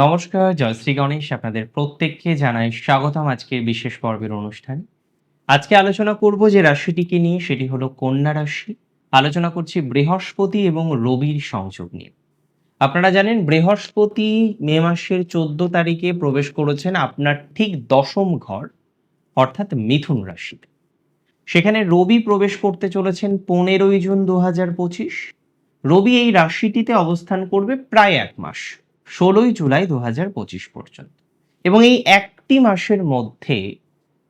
নমস্কার জয়শ্রী গণেশ আপনাদের প্রত্যেককে জানাই স্বাগতম আজকের বিশেষ পর্বের অনুষ্ঠান। আজকে আলোচনা করব যে রাশিটিকে নিয়ে, সেটি হলো কন্যা রাশি। আলোচনা করছি বৃহস্পতি এবং রবির সংযোগ নিয়ে। আপনারা জানেন, বৃহস্পতি মে মাসের চোদ্দ তারিখে প্রবেশ করেছেন আপনার ঠিক দশম ঘর, অর্থাৎ মিথুন রাশিতে। সেখানে রবি প্রবেশ করতে চলেছেন পনেরোই জুন দু হাজার পঁচিশ। রবি এই রাশিটিতে অবস্থান করবে প্রায় এক মাস। ষোলোই জুলাই দু হাজার পঁচিশ পর্যন্ত। এবং এই একটি মাসের মধ্যে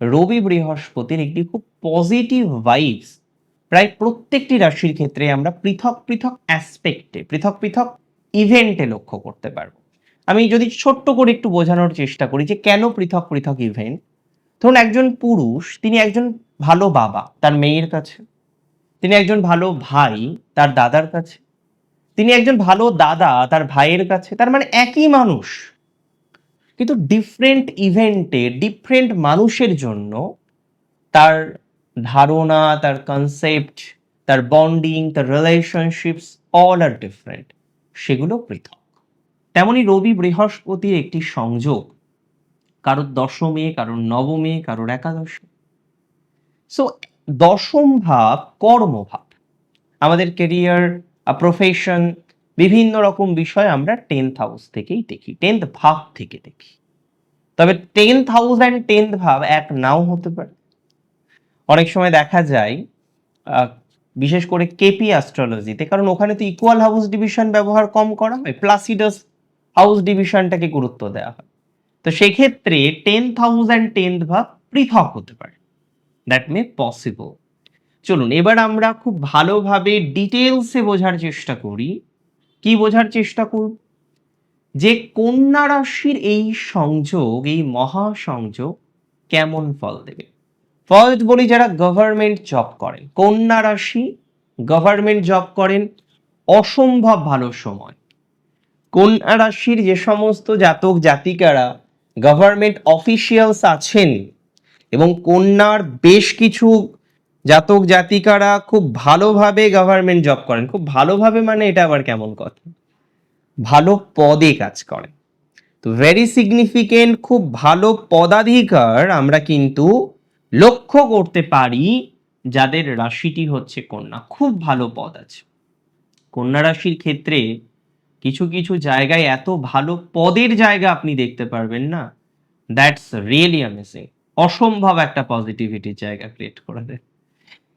রবি বৃহস্পতির একটি খুব পজিটিভ ভাইবস প্রায় প্রত্যেকটি রাশির ক্ষেত্রে আমরা পৃথক পৃথক অ্যাসপেক্টে পৃথক পৃথক ইভেন্টে লক্ষ্য করতে পারব। আমি যদি ছোট্ট করে একটু বোঝানোর চেষ্টা করি যে কেন পৃথক পৃথক ইভেন্ট ধরুন একজন পুরুষ, তিনি একজন ভালো বাবা, তার মেয়ের কাছে। তিনি একজন ভালো ভাই, তার দাদার কাছে। তিনি একজন ভালো দাদা, তার ভাইয়ের কাছে, তার মানে একই মানুষ। কিন্তু ডিফারেন্ট ইভেন্টে ডিফারেন্ট মানুষের জন্য তার ধারণা, তার কনসেপ্ট তার বন্ডিং তার রিলেশনশিপস অল আর ডিফারেন্ট সেগুলো পৃথক। তেমনি রবি বৃহস্পতির একটি সংযোগ, কারোর দশমে, কারোর নবমে, কারোর একাদশে। সো দশম ভাব, কর্মভাব। আমাদের কেরিয়ার প্রফেশন বিভিন্ন রকম বিষয় আমরা টেন্থ হাউস থেকেই দেখি টেন্থ ভাব থেকে দেখি। তবে টেন্থ হাউস অ্যান্ড টেন্থ ভাব এক নাও হতে পারে। অনেক সময় দেখা যায় বিশেষ করে কেপি অ্যাস্ট্রোলজিতে কারণ ওখানে তো ইকুয়াল হাউস ডিভিশন ব্যবহার কম করা হয় প্লাসিডাস হাউস ডিভিশনটাকে গুরুত্ব দেওয়া হয়। তো সেক্ষেত্রে টেন্থ হাউস অ্যান্ড টেন্থ ভাব পৃথক হতে পারে। দ্যাট মে পসিবল চলুন, এবার আমরা খুব ভালোভাবে ডিটেলসে বোঝার চেষ্টা করি। কি বোঝার চেষ্টা করব যে কন্যা রাশির এই সংযোগ, এই মহা সংযোগ কেমন ফল দেবে? ফার্স্ট বলি যারা গভর্নমেন্ট জব করেন। কন্যা রাশি গভর্নমেন্ট জব করেন অসম্ভব ভালো সময়। কন্যা রাশির যে সমস্ত জাতক জাতিকারা গভর্নমেন্ট অফিসিয়ালস আছেন এবং কন্যার বেশ কিছু জাতক জাতিকারা খুব ভালোভাবে গভর্নমেন্ট জব করেন। খুব ভালোভাবে মানে এটা আবার কেমন কথা? ভালো পদে কাজ করেন। তো ভেরি সিগনিফিকেন্ট খুব ভালো পদাধিকার আমরা কিন্তু লক্ষ্য করতে পারি যাদের রাশিটি হচ্ছে কন্যা। খুব ভালো পদ আছে। কন্যা রাশির ক্ষেত্রে কিছু কিছু জায়গায় এত ভালো পদের জায়গা আপনি দেখতে পারবেন না। দ্যাটস রিয়েলি অ্যামেজিং অসম্ভব একটা পজিটিভিটির জায়গা ক্রিয়েট করে দেয়।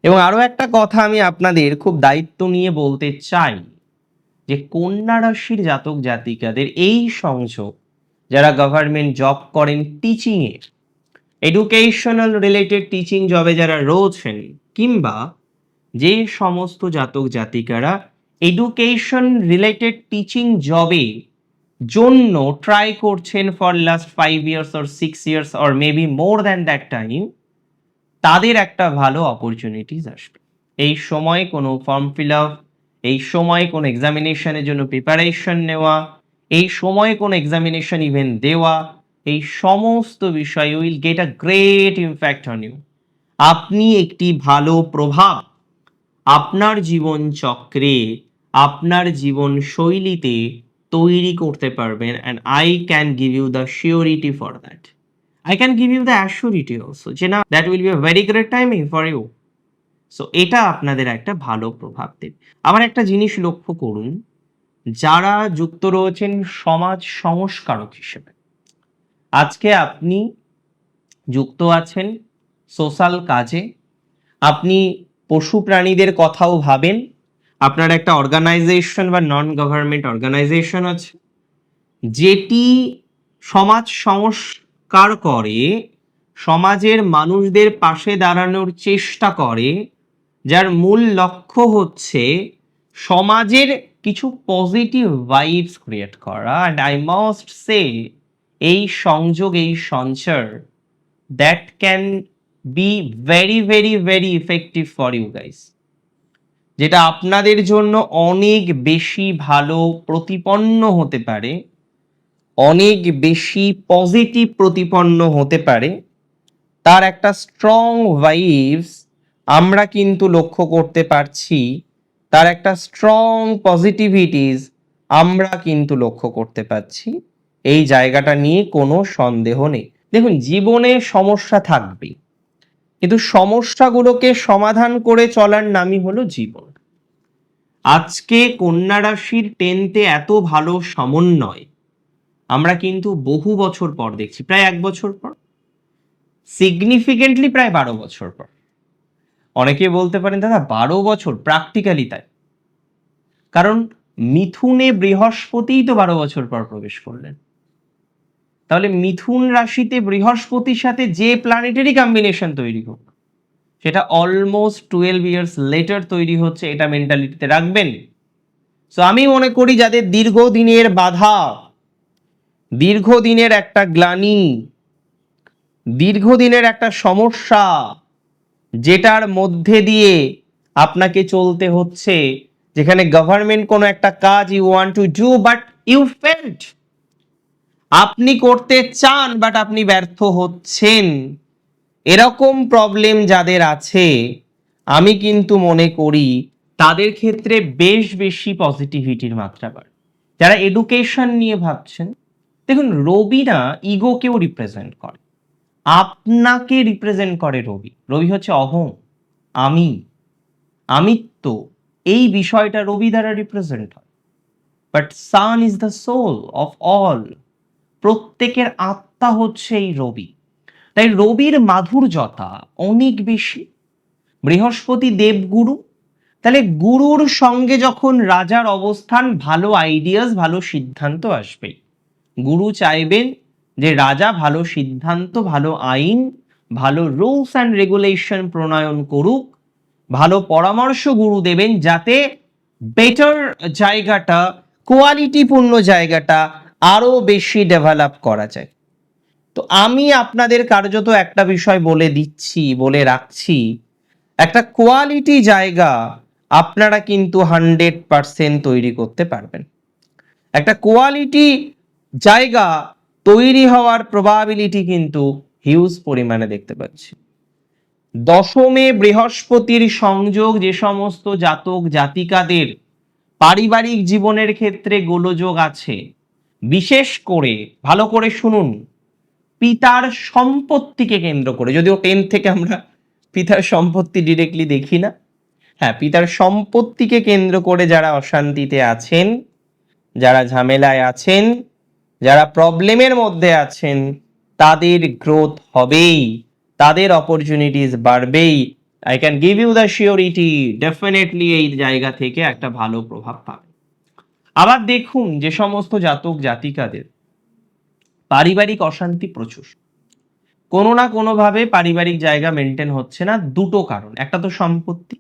এবং আরও একটা কথা আমি আপনাদের খুব দায়িত্ব নিয়ে বলতে চাই, যে কন্যা রাশির জাতক জাতিকাদের এই সংযোগ, যারা গভর্নমেন্ট জব করেন টিচিংয়ে এডুকেশনাল রিলেটেড টিচিং জবে যারা রয়েছেন, কিংবা যে সমস্ত জাতক জাতিকারা এডুকেশন রিলেটেড টিচিং জবে জন্য ট্রাই করছেন for last five years or six years or maybe more than that time তাদের একটা ভালো অপরচুনিটিস আসবে। এই সময় কোনো ফর্ম ফিল আপ এই সময় কোনো এক্সামিনেশনের জন্য প্রিপারেশন নেওয়া, এই সময় কোনো এক্সামিনেশন ইভেন্ট দেওয়া, এই সমস্ত বিষয় will get a great impact on you আপনি একটি ভালো প্রভাব আপনার জীবন চক্রে, আপনার জীবন শৈলীতে তৈরি করতে পারবেন and I can give you the surety for that I can give you the assurity also যে না that will be a very great timing for you so এটা আপনাদের একটা ভালো প্রভাব দেবে। আবার একটা জিনিস লক্ষ্য করুন, যারা যুক্ত রয়েছেন সমাজ সংস্কারক হিসেবে, আজকে আপনি যুক্ত আছেন সোশ্যাল কাজে, আপনি পশু প্রাণীদের কথাও ভাবেন, আপনার একটা অর্গানাইজেশন বা নন গভর্নমেন্ট অর্গানাইজেশন আছে, যেটি সমাজ সংস্কার করে, সমাজের মানুষদের পাশে দাঁড়ানোর চেষ্টা করে, যার মূল লক্ষ্য হচ্ছে সমাজের কিছু পজিটিভ ভাইবস ক্রিয়েট করা। অ্যান্ড আই মাস্ট সে এই সংযোগ, এই সঞ্চার that can be very very very effective for you guys যেটা আপনাদের জন্য অনেক বেশি ভালো, প্রতিপন্ন হতে পারে। অনেক বেশি পজিটিভ প্রতিপন্ন হতে পারে। তার একটা স্ট্রং ভাইবস আমরা কিন্তু লক্ষ্য করতে পারছি, তার একটা স্ট্রং পজিটিভিটিস আমরা কিন্তু লক্ষ্য করতে পারছি। এই জায়গাটা নিয়ে কোনো সন্দেহ নেই। দেখুন, জীবনে সমস্যা থাকবেই কিন্তু সমস্যাগুলোকে সমাধান করে চলার নামই হলো জীবন। আজকে কন্যা রাশির টেনতে এত ভালো সমন্বয় আমরা কিন্তু বহু বছর পর দেখছি, প্রায় এক বছর পর সিগনিফিকেন্টলি প্রায় বারো বছর পর। অনেকে বলতে পারেন, দাদা, বারো বছর প্র্যাকটিক্যালি তাই। কারণ মিথুনে বৃহস্পতিই তো বারো বছর পর প্রবেশ করলেন। তাহলে মিথুন রাশিতে বৃহস্পতির সাথে যে প্ল্যানেটারি কম্বিনেশন তৈরি হোক, সেটা অলমোস্ট টুয়েলভ ইয়ার্স লেটার তৈরি হচ্ছে, এটা মেন্টালিটিতে রাখবেন। সো আমি মনে করি যাদের দীর্ঘদিনের বাধা দীর্ঘদিনের একটা গ্লানি, দীর্ঘদিনের একটা সমস্যা যেটার মধ্যে দিয়ে আপনাকে চলতে হচ্ছে, যেখানে গভর্নমেন্ট কোনো একটা কাজ you want to do but you felt আপনি করতে চান বাট আপনি ব্যর্থ হচ্ছেন। এরকম প্রবলেম যাদের আছে, আমি কিন্তু মনে করি তাদের ক্ষেত্রে বেশ বেশি পজিটিভিটির মাত্রা বাড়ে। যারা এডুকেশন নিয়ে ভাবছেন দেখুন রবি না ইগোকেও রিপ্রেজেন্ট করে। আপনাকে রিপ্রেজেন্ট করে রবি। রবি হচ্ছে অহং, আমি, আমিত্ব। এই বিষয়টা রবি দ্বারা রিপ্রেজেন্ট হয়। But sun is the soul of all প্রত্যেকের আত্মা হচ্ছে এই রবি। তাই রবির মাধুর্যতা অনেক বেশি। বৃহস্পতি দেবগুরু। তাহলে গুরুর সঙ্গে যখন রাজার অবস্থান, ভালো আইডিয়াস ভালো সিদ্ধান্ত আসবেই। গুরু চাইবেন যে রাজা ভালো সিদ্ধান্ত, ভালো আইন, ভালো রুলস অ্যান্ড রেগুলেশন প্রণয়ন করুক, ভালো পরামর্শ গুরু দেবেন যাতে বেটার জায়গাটা কোয়ালিটিপূর্ণ জায়গাটা আরও বেশি ডেভেলপ করা যায়। তো আমি আপনাদের কার্যত একটা বিষয় বলে দিচ্ছি, বলে রাখছি। একটা কোয়ালিটি জায়গা আপনারা কিন্তু হান্ড্রেড পারসেন্ট তৈরি করতে পারবেন। একটা কোয়ালিটি জায়গা তৈরি হওয়ার প্রবাবিলিটি কিন্তু হিউজ পরিমাণে দেখতে পাচ্ছি। দশমে বৃহস্পতির সংযোগ যে সমস্ত জাতক জাতিকাদের পারিবারিক জীবনের ক্ষেত্রে গোলযোগ আছে, বিশেষ করে, ভালো করে শুনুন, পিতার সম্পত্তিকে কেন্দ্র করে। যদিও টেন থেকে আমরা পিতার সম্পত্তি ডিরেক্টলি দেখি না। হ্যাঁ পিতার সম্পত্তিকে কেন্দ্র করে যারা অশান্তিতে আছেন, যারা ঝামেলায় আছেন যারা প্রবলেমের মধ্যে আছেন, তাদের গ্রোথ হবেই, তাদের opportunities বাড়বেই। I can give you the surety definitely এই জায়গা থেকে একটা ভালো প্রভাব পাবে। আবার দেখুন, যে সমস্ত জাতক জাতিকাদের, পারিবারিক অশান্তি প্রচুর। কোনো না কোনোভাবে পারিবারিক জায়গা মেনটেন হচ্ছে না, দুটো কারণ। একটা তো সম্পত্তি,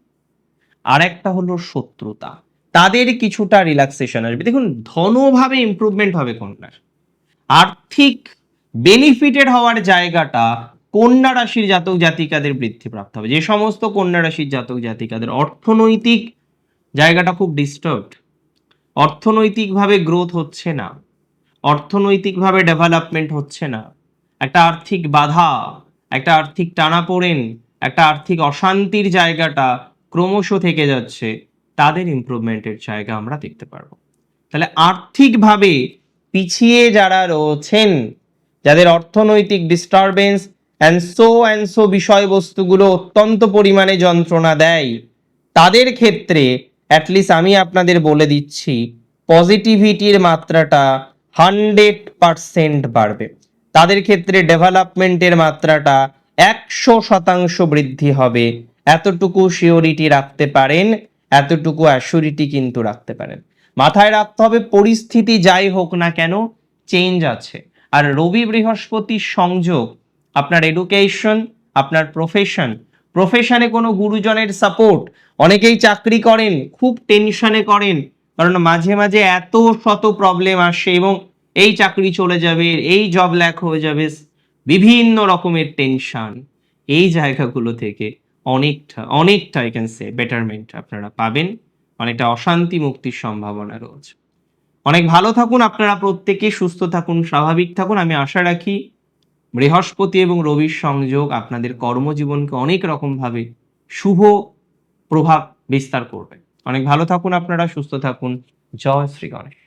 আর একটা হলো শত্রুতা। তাদের কিছুটা রিল্যাক্সেশন আসবে। দেখুন, ধনভাবে ইমপ্রুভমেন্ট হবে কন্যার আর্থিক বেনিফিটেড হওয়ার জায়গাটা কন্যা রাশির জাতক জাতিকাদের বৃদ্ধিপ্রাপ্ত হবে। যে সমস্ত কন্যা রাশির জাতক জাতিকাদের অর্থনৈতিক জায়গাটা খুব ডিস্টার্বড অর্থনৈতিকভাবে গ্রোথ হচ্ছে না। অর্থনৈতিকভাবে ডেভেলপমেন্ট হচ্ছে না। একটা আর্থিক বাধা, একটা আর্থিক টানাপোড়েন, একটা আর্থিক অশান্তির জায়গাটা ক্রমশ থেকে যাচ্ছে, তাদের ইমপ্রুভমেন্টের জায়গা আমরা দেখতে পারব। তাহলে আর্থিকভাবে পিছিয়ে যারা রয়েছেন, যাদের অর্থনৈতিক disturbance and so and so বিষয়বস্তুগুলো অত্যন্ত পরিমাণে যন্ত্রণা দেয়, তাদের ক্ষেত্রে অ্যাটলিস্ট আমি আপনাদের বলে দিচ্ছি পজিটিভিটির মাত্রাটা হান্ড্রেড পারসেন্ট বাড়বে। তাদের ক্ষেত্রে ডেভেলপমেন্টের মাত্রাটা একশো শতাংশ বৃদ্ধি হবে। এতটুকু শিওরিটি রাখতে পারেন, এতটুকু অ্যাসুরিটি কিন্তু রাখতে পারেন। মাথায় রাখতে হবে, পরিস্থিতি যাই হোক না কেন চেঞ্জ আছে। আর রবি বৃহস্পতির সংযোগ, আপনার এডুকেশন আপনার প্রফেশন প্রফেশনে কোনো গুরুজনের সাপোর্ট অনেকেই চাকরি করেন, খুব টেনশনে করেন, কারণ মাঝে মাঝে এত শত প্রবলেম আসে এবং এই চাকরি চলে যাবে, এই জব ল্যাক হয়ে যাবে, বিভিন্ন রকমের টেনশন এই জায়গাগুলো থেকে অনেকটা অনেকটা আই ক্যান সে বেটারমেন্ট আপনারা পাবেন। অনেকটা অশান্তি মুক্তির সম্ভাবনা রয়েছে। অনেক ভালো থাকুন, আপনারা প্রত্যেকে সুস্থ থাকুন, স্বাভাবিক থাকুন। আমি আশা রাখি বৃহস্পতি এবং রবির সংযোগ আপনাদের কর্মজীবনকে অনেক রকমভাবে শুভ প্রভাব বিস্তার করবে। অনেক ভালো থাকুন আপনারা, সুস্থ থাকুন। জয় শ্রী গণেশ।